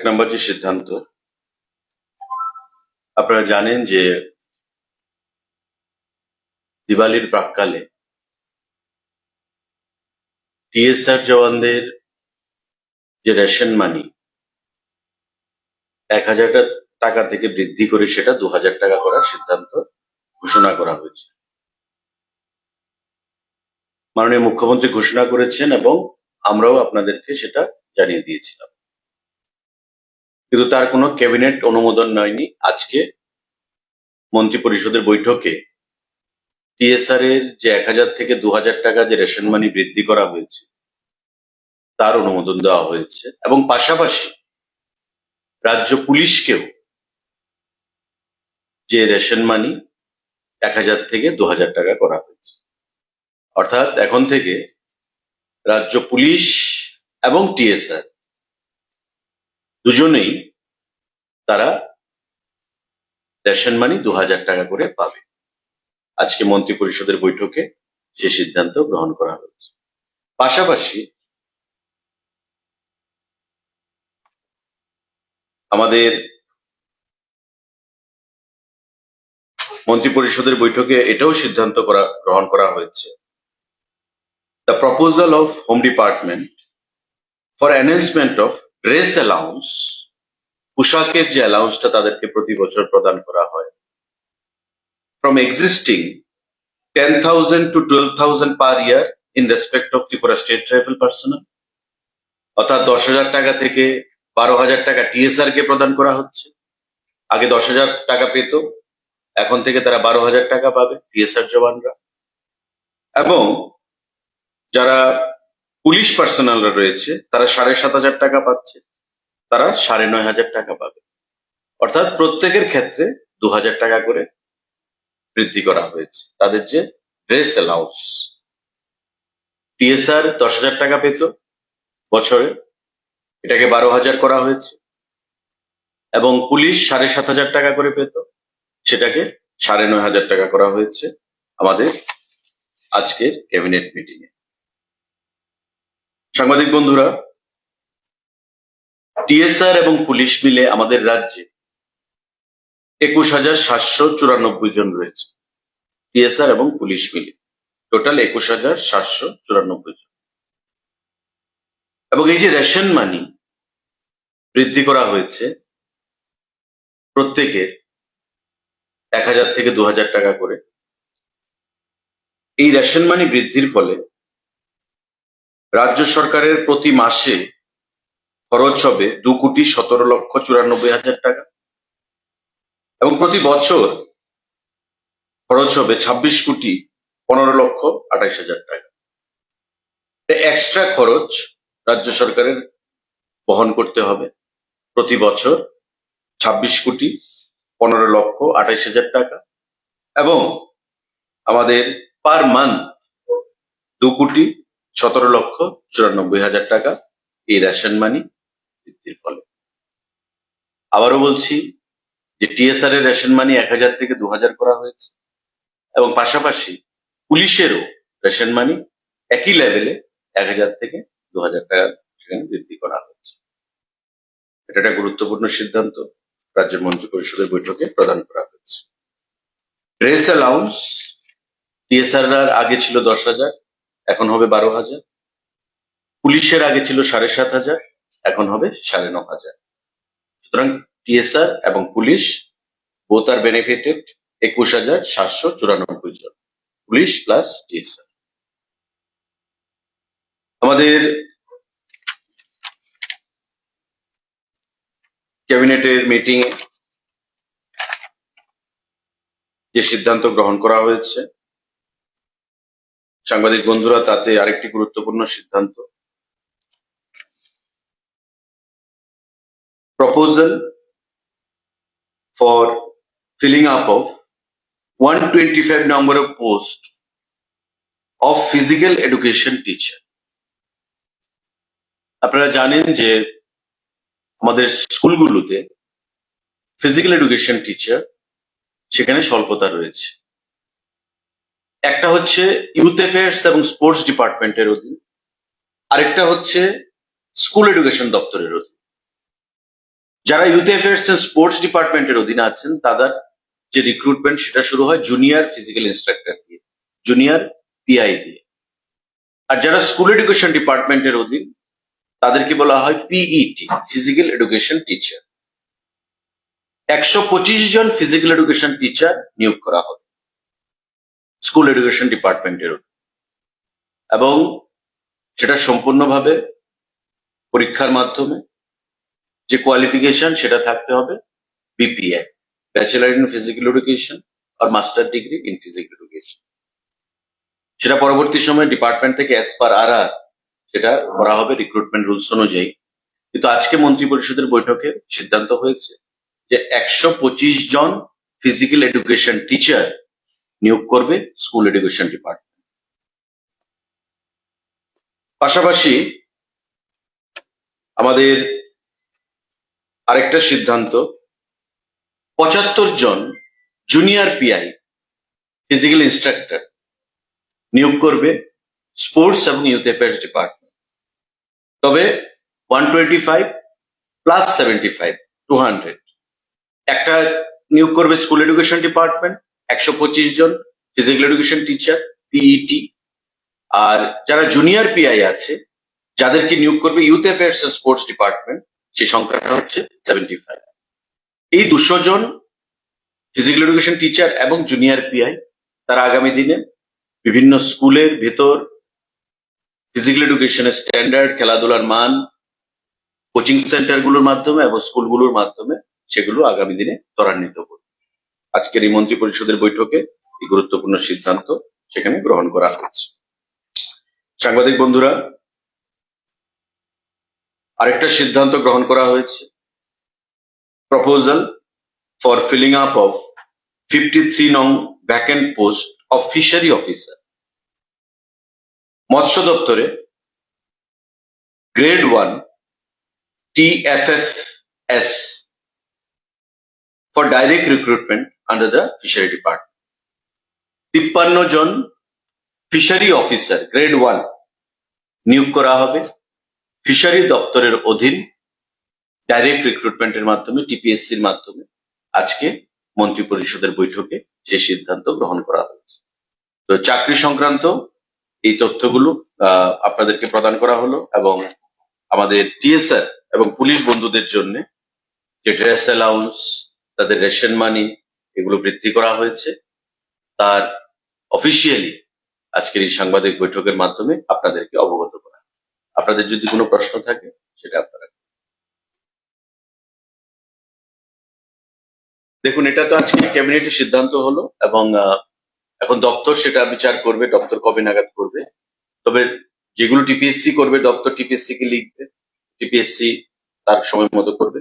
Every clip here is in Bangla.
এক নম্বর যে সিদ্ধান্ত, আপনারা জানেন যে দিওয়ালির প্রাককালে টিএসআর জওয়ানদের যে রেশন মানি, এক হাজার টাকা থেকে বৃদ্ধি করে সেটা দু হাজার টাকা করার সিদ্ধান্ত ঘোষণা করা হয়েছে। মাননীয় মুখ্যমন্ত্রী ঘোষণা করেছেন এবং আমরাও আপনাদেরকে সেটা জানিয়ে দিয়েছিলাম। কিন্তু তার কোনো ক্যাবিনেট অনুমোদন নয়নি। আজকে মন্ত্রী পরিষদের বৈঠকে টিএসআর এর যে এক হাজার থেকে দু হাজার টাকা যে রেশন মানি বৃদ্ধি করা হয়েছে, তার অনুমোদন দেওয়া হয়েছে। এবং পাশাপাশি রাজ্য পুলিশকেও যে রেশন মানি এক হাজার থেকে দু হাজার টাকা করা হয়েছে। অর্থাৎ এখন থেকে রাজ্য পুলিশ এবং টিএসআর দুজনেই তারা রেশন মানি দু হাজার টাকা করে পাবে। আজকে মন্ত্রী পরিষদের বৈঠকে সে সিদ্ধান্ত গ্রহণ করা হয়েছে। পাশাপাশি আমাদের মন্ত্রী পরিষদের বৈঠকে এটাও সিদ্ধান্ত করা, গ্রহণ করা হয়েছে। The proposal of home department for enhancement of dress allowance পোশাকের যে অ্যালাউন্সটা তাদেরকে প্রতি বছর প্রদান করা হয় from existing ten thousand to twelve thousand per year in respect of Tripura state rifle personnel অর্থাৎ দশ হাজার টাকা থেকে বারো হাজার টাকা টিএসআর কে প্রদান করা হচ্ছে। আগে দশ হাজার টাকা পেত, এখন থেকে তারা বারো হাজার টাকা পাবে টিএসআর জওয়ানরা। এবং যারা পুলিশ পার্সোনালরা রয়েছে, তারা সাড়ে সাত হাজার টাকা পাচ্ছে, তারা সাড়ে নয় হাজার টাকা পাবে। অর্থাৎ প্রত্যেকের ক্ষেত্রে দু হাজার টাকা করে বৃদ্ধি করা হয়েছে। তাদের যে ড্রেস অ্যালাউন্স টিএসআর দশ হাজার টাকা পেত বছরে, এটাকে বারো হাজার করা হয়েছে, এবং পুলিশ সাড়ে সাত হাজার টাকা করে পেত, সেটাকে সাড়ে নয় হাজার টাকা করা হয়েছে আমাদের আজকের ক্যাবিনেট মিটিং এ সাংবাদিক বন্ধুরা, টিএসআর এবং পুলিশ মিলে আমাদের রাজ্যে একুশ হাজার সাতশো চুরানব্বই জন রয়েছে। টিএসআর এবং পুলিশ মিলে টোটাল একুশ হাজার সাতশো চুরানব্বই জন। এবং এই যে রেশন মানি বৃদ্ধি করা হয়েছে, প্রত্যেকে এক হাজার থেকে দু হাজার টাকা করে। এই রেশন মানি বৃদ্ধির ফলে রাজ্য সরকারের প্রতি মাসে খরচ হবে দু কোটি সতেরো লক্ষ চুরানব্বই হাজার টাকা। এবং প্রতি বছর খরচ হবে ছাব্বিশ কোটি পনেরো লক্ষ আঠাইশ হাজার টাকা। এক্সট্রা খরচ রাজ্য সরকারের বহন করতে হবে। প্রতি বছর ছাব্বিশ কোটি পনেরো লক্ষ আঠাইশ হাজার টাকা। এবং আমাদের পার মান্থ দু কোটি সতেরো লক্ষ চুরানব্বই হাজার টাকা এই রেশন মানি বৃদ্ধির ফলে। আবারও বলছি যে টিএসআর এর রেশন মানি এক হাজার থেকে দু হাজার করা হয়েছে এবং পাশাপাশি পুলিশেরও রেশন মানি একই লেভেলে এক হাজার থেকে দু হাজার টাকা সেখানে বৃদ্ধি করা হয়েছে। এটা একটা গুরুত্বপূর্ণ সিদ্ধান্ত রাজ্য মন্ত্রী পরিষদের বৈঠকে প্রদান করা হয়েছে। ড্রেস অ্যালাউন্স টিএসআর আগে ছিল দশ হাজার এখন হবে বারো হাজার। পুলিশের আগে ছিল সাড়ে সাত হাজার, এখন হবে সাড়ে ন হাজার। সুতরাং টিএসআর এবং পুলিশ বোথ আর বেনিফিটেড একুশ হাজার সাতশো চুরানব্বই জন। Police plus TSR. আমাদের ক্যাবিনেটের মিটিং যে সিদ্ধান্ত গ্রহণ করা হয়েছে সাংবাদিক বন্ধুরা, তাতে আরেকটি গুরুত্বপূর্ণ সিদ্ধান্ত। Proposal for filling up of one twenty five number of post of physical education teacher আপনারা জানেন যে আমাদের স্কুলগুলোতে ফিজিক্যাল এডুকেশন টিচার সেখানে স্বল্পতা রয়েছে। একটা হচ্ছে ইউথ অ্যাফেয়ার্স এবং স্পোর্টস ডিপার্টমেন্টের অধীন। আরেকটা হচ্ছে স্কুল এডুকেশন দপ্তরের অধীন। যারা ইউথ অ্যাফেয়ার্স এন্ড স্পোর্টস ডিপার্টমেন্টের অধীনে আছেন, তাদের যে রিক্রুটমেন্ট সেটা শুরু হয় জুনিয়র ফিজিক্যাল ইনস্ট্রাক্টর দিয়ে জুনিয়র পিআই দিয়ে। আর যারা স্কুল এডুকেশন ডিপার্টমেন্টের অধীন, তাদেরকে বলা হয় পিইটি ফিজিক্যাল এডুকেশন টিচার একশো পঁচিশ জন ফিজিক্যাল এডুকেশন টিচার নিয়োগ করা হবে। স্কুল এডুকেশন ডিপার্টমেন্টের। এবং সেটা সম্পূর্ণভাবে পরীক্ষার মাধ্যমে যে কোয়ালিফিকেশন সেটা থাকতে হবে B P A bachelor in physical education R master degree in physical education সেটা পরবর্তী সময়ে ডিপার্টমেন্ট থেকে অ্যাজ পার আর আর সেটা করা হবে রিক্রুটমেন্ট রুলস অনুযায়ী কিন্তু আজকে মন্ত্রী পরিষদের বৈঠকে সিদ্ধান্ত হয়েছে যে একশো পঁচিশ জন ফিজিক্যাল এডুকেশন টিচার নিয়োগ করবে স্কুল এডুকেশন ডিপার্টমেন্ট পাশাপাশি আমাদের আরেকটা সিদ্ধান্ত, পঁচাত্তর জন junior P I physical instructor নিয়োগ করবে স্পোর্টস এবং ইউথ অ্যাফেয়ার্স ডিপার্টমেন্ট তবে one twenty five plus seventy five two hundred একটা নিয়োগ করবে স্কুল এডুকেশন ডিপার্টমেন্ট একশো পঁচিশ জন physical education teacher P E T আর যারা জুনিয়র পিআই আছে, যাদেরকে নিয়োগ করবে ইউথ অ্যাফেয়ার্স স্পোর্টস ডিপার্টমেন্ট সেই সংখ্যাটা হচ্ছে সেভেন্টি ফাইভ এই দুশো জন ফিজিক্যাল এডুকেশন টিচার এবং জুনিয়র পিআই তারা আগামী দিনে বিভিন্ন স্কুলের ভেতর ফিজিক্যাল এডুকেশনের স্ট্যান্ডার্ড খেলাধুলার মান কোচিং সেন্টারগুলোর মাধ্যমে এবং স্কুলগুলোর মাধ্যমে সেগুলো আগামী দিনে ত্বরান্বিত করবে। আজকের এই মন্ত্রী পরিষদের বৈঠকে এই গুরুত্বপূর্ণ সিদ্ধান্ত সেখানে গ্রহণ করা হয়েছে। সাংবাদিক বন্ধুরা, আরেকটা সিদ্ধান্ত গ্রহণ করা হয়েছে। Proposal for filling up of fifty three নং vacant post of fishery officer মৎস্য দপ্তরে grade one TFFS for direct recruitment under the fishery department. তিপ্পান্ন জন ফিশারি অফিসার গ্রেড ওয়ান নিয়োগ করা হবে ফিশারি দপ্তরের অধীন ডাইরেক্ট রিক্রুটমেন্টের মাধ্যমে টিপিএসসির মাধ্যমে আজকে মন্ত্রী পরিষদের বৈঠকে সেই সিদ্ধান্ত গ্রহণ করা হয়েছে তো চাকরি সংক্রান্ত এই তথ্যগুলো আপনাদেরকে প্রদান করা হলো এবং আমাদের টিএসআর এবং পুলিশ বন্ধুদের জন্য যে ড্রেস অ্যালাউন্স তাদের রেশন মানি এগুলো বৃদ্ধি করা হয়েছে। তার অফিসিয়ালি আজকের এই সাংবাদিক বৈঠকের মাধ্যমে আপনাদেরকে অবগত করা। আপনাদের যদি কোনো প্রশ্ন থাকে, সেটা আপনারা দেখুন, এটা তো আজকে ক্যাবিনেটের সিদ্ধান্ত হলো এবং এখন দপ্তর সেটা বিচার করবে, দপ্তর কবে নাগাদ করবে। তবে যেগুলো টিপিএসসি করবে, দপ্তর টিপিএসসি কে লিখবে টিপিএসসি তার সময় মতো করবে।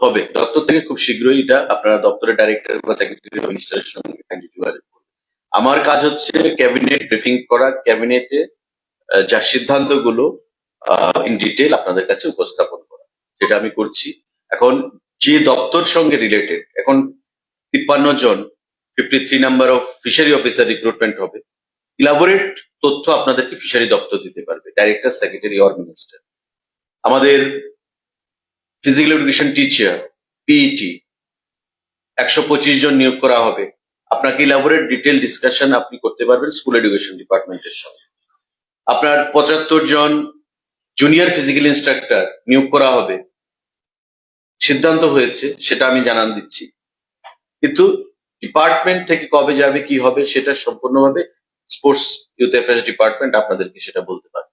হবে। দপ্তর থেকে খুব শীঘ্রই এটা আপনারা দপ্তরের ডাইরেক্টর বা সেক্রেটারি অফ মিনিস্টারের সঙ্গে যোগাযোগ আমার কাজ হচ্ছে ক্যাবিনেট ব্রিফিং করা ক্যাবিনেটে যা সিদ্ধান্তগুলো ইন ডিটেল আপনাদের কাছে উপস্থাপন করা। সেটা আমি করছি। এখন যে দপ্তর সঙ্গে রিলেটেড এখন তিপ্পান্ন জন fifty three number of fishery officer recruitment হবে। ইলাবোরেট তথ্য আপনাদেরকে ফিশারি দপ্তর দিতে পারবে ডাইরেক্টর সেক্রেটারি অর মিনিস্টার আমাদের physical education teacher P E T একশো পঁচিশ জন নিয়োগ করা হবে। আপনাকে ইলাবোরেট ডিটেল ডিসকাশন আপনি করতে পারবেন স্কুল এডুকেশন ডিপার্টমেন্টের সঙ্গে। আপনার পঁচাত্তর জন জুনিয়র ফিজিক্যাল ইনস্ট্রাক্টর নিয়োগ করা হবে। সিদ্ধান্ত হয়েছে, সেটা আমি জানান দিচ্ছি। কিন্তু ডিপার্টমেন্ট থেকে কবে যাবে, কি হবে, সেটা সম্পূর্ণভাবে স্পোর্টস ইউথ অ্যাফেয়ার্স ডিপার্টমেন্ট আপনাদেরকে সেটা বলতে পারবে।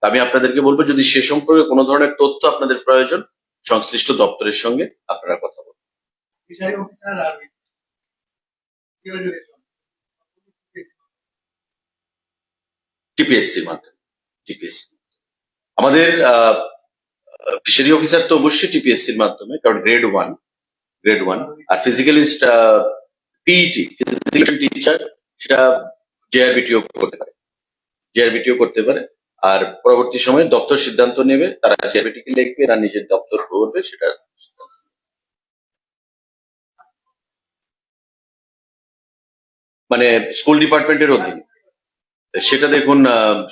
তা আমি আপনাদেরকে বলব, যদি সে সম্পর্কে কোনো ধরনের তথ্য আপনাদের প্রয়োজন সংশ্লিষ্ট দপ্তরের সঙ্গে আপনারা কথা বলুন। টিপিএসসির মাধ্যমে টিপিএসসি আমাদের ফিশারি অফিসার তো অবশ্যই টিপিএসসির মাধ্যমে কারণ গ্রেড ওয়ান গ্রেড ওয়ান আর physical P E T physical teacher সেটা জেআরবিটিও করতে পারে। জেআরবিটিও করতে পারে। আর পরবর্তী সময়ে দপ্তর সিদ্ধান্ত নেবে, তারা জেআরবিটি কে লিখবে না নিজের দপ্তর করবে, সেটা মানে স্কুল ডিপার্টমেন্টের অধীনে। সেটা দেখুন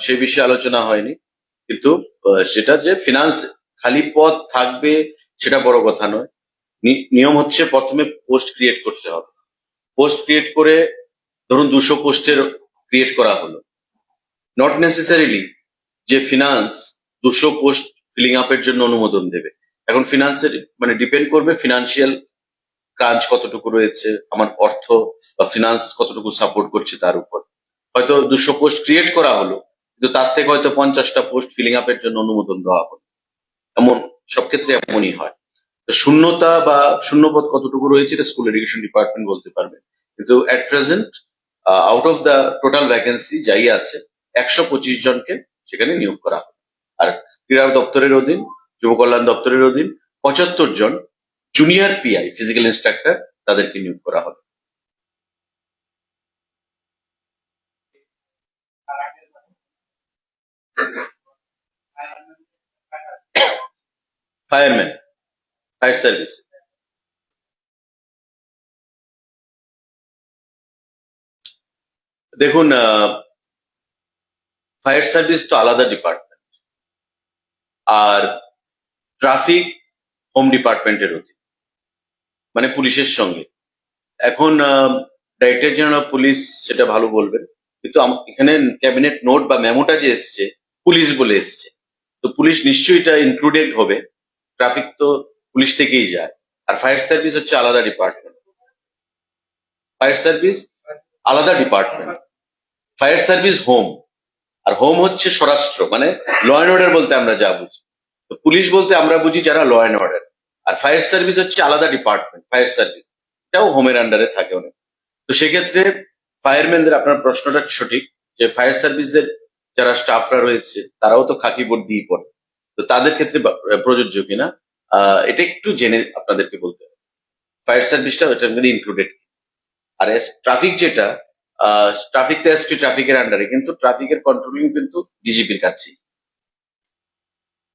সে বিষয়ে আলোচনা হয়নি, কিন্তু সেটা যে ফিনান্স খালি পদ থাকবে, সেটা বড় কথা নয়। নিয়ম হচ্ছে প্রথমে পোস্ট ক্রিয়েট করতে হবে। পোস্ট ক্রিয়েট করে, ধরুন দুশো পোস্টের ক্রিয়েট করা হলো। নট নেসেসারিলি যে ফিনান্স দুশো পোস্ট ফিলিং আপের জন্য অনুমোদন দেবে। এখন ফিনান্সের মানে ডিপেন্ড করবে ফিনান্সিয়াল কাজ কতটুকু রয়েছে, আমার অর্থ বা ফিনান্স কতটুকু সাপোর্ট করছে তার উপর। হয়তো দুশো পোস্ট ক্রিয়েট করা হলো, কিন্তু তার থেকে হয়তো পঞ্চাশটা পোস্ট ফিলিং আপের জন্য অনুমোদন দেওয়া হলো। এমন, সব ক্ষেত্রে এমনই হয়। তো শূন্যতা বা শূন্যপদ কতটুকু রয়েছে, এটা স্কুল এডুকেশন ডিপার্টমেন্ট বলতে পারবে। কিন্তু at present out of the total vacancy যাই আছে, একশো পঁচিশ জনকে সেখানে নিয়োগ করা আর ক্রীড়া দপ্তরের অধীন, যুব কল্যাণ দপ্তরের অধীন পঁচাত্তর জন junior P I physical instructor তাদেরকে নিয়োগ করা হবে। ফায়ারম্যান ফায়ার সার্ভিস দেখুন ফায়ার সার্ভিস তো আলাদা ডিপার্টমেন্ট আর ট্রাফিক হোম ডিপার্টমেন্টের অধীন মানে পুলিশের সঙ্গে। এখন ডাইরেক্টর জেনারেল পুলিশ সেটা ভালো বলবেন, কিন্তু এখানে ক্যাবিনেট নোট বা মেমোটা যে এসছে পুলিশ বলে এসছে। তো পুলিশ নিশ্চয়ই এটা ইনক্লুডেড হবে। ট্রাফিক তো পুলিশ থেকেই যায়। আর ফায়ার সার্ভিস হচ্ছে আলাদা ডিপার্টমেন্ট ফায়ার সার্ভিস আলাদা ডিপার্টমেন্ট ফায়ার সার্ভিস হোম আর হোম হচ্ছে স্বরাষ্ট্র মানে ল অ্যান্ড অর্ডার বলতে আমরা যা বুঝি। তো পুলিশ বলতে আমরা বুঝি যারা ল অ্যান্ড অর্ডার আর ফায়ার সার্ভিস হচ্ছে আলাদা ডিপার্টমেন্ট ফায়ার সার্ভিস এটাও হোমের আন্ডারে থাকে অনেক। তো সেক্ষেত্রে ফায়ারম্যানদের আপনার প্রশ্নটা সঠিক, যে ফায়ার সার্ভিসের যারা স্টাফরা রয়েছে, তারাও তো খাকি বোর্ড দিয়ে পড়ে। তো তাদের ক্ষেত্রে প্রযোজ্য কিনা? এটা একটু জেনে আপনাদেরকে বলতে হবে। ফায়ার সার্ভিসটা এটার ইনক্লুডেড আর ট্রাফিক যেটা ট্রাফিক এসপি ট্রাফিকের আন্ডারে কিন্তু ট্রাফিকের কন্ট্রোলিং কিন্তু ডিজিপির কাছে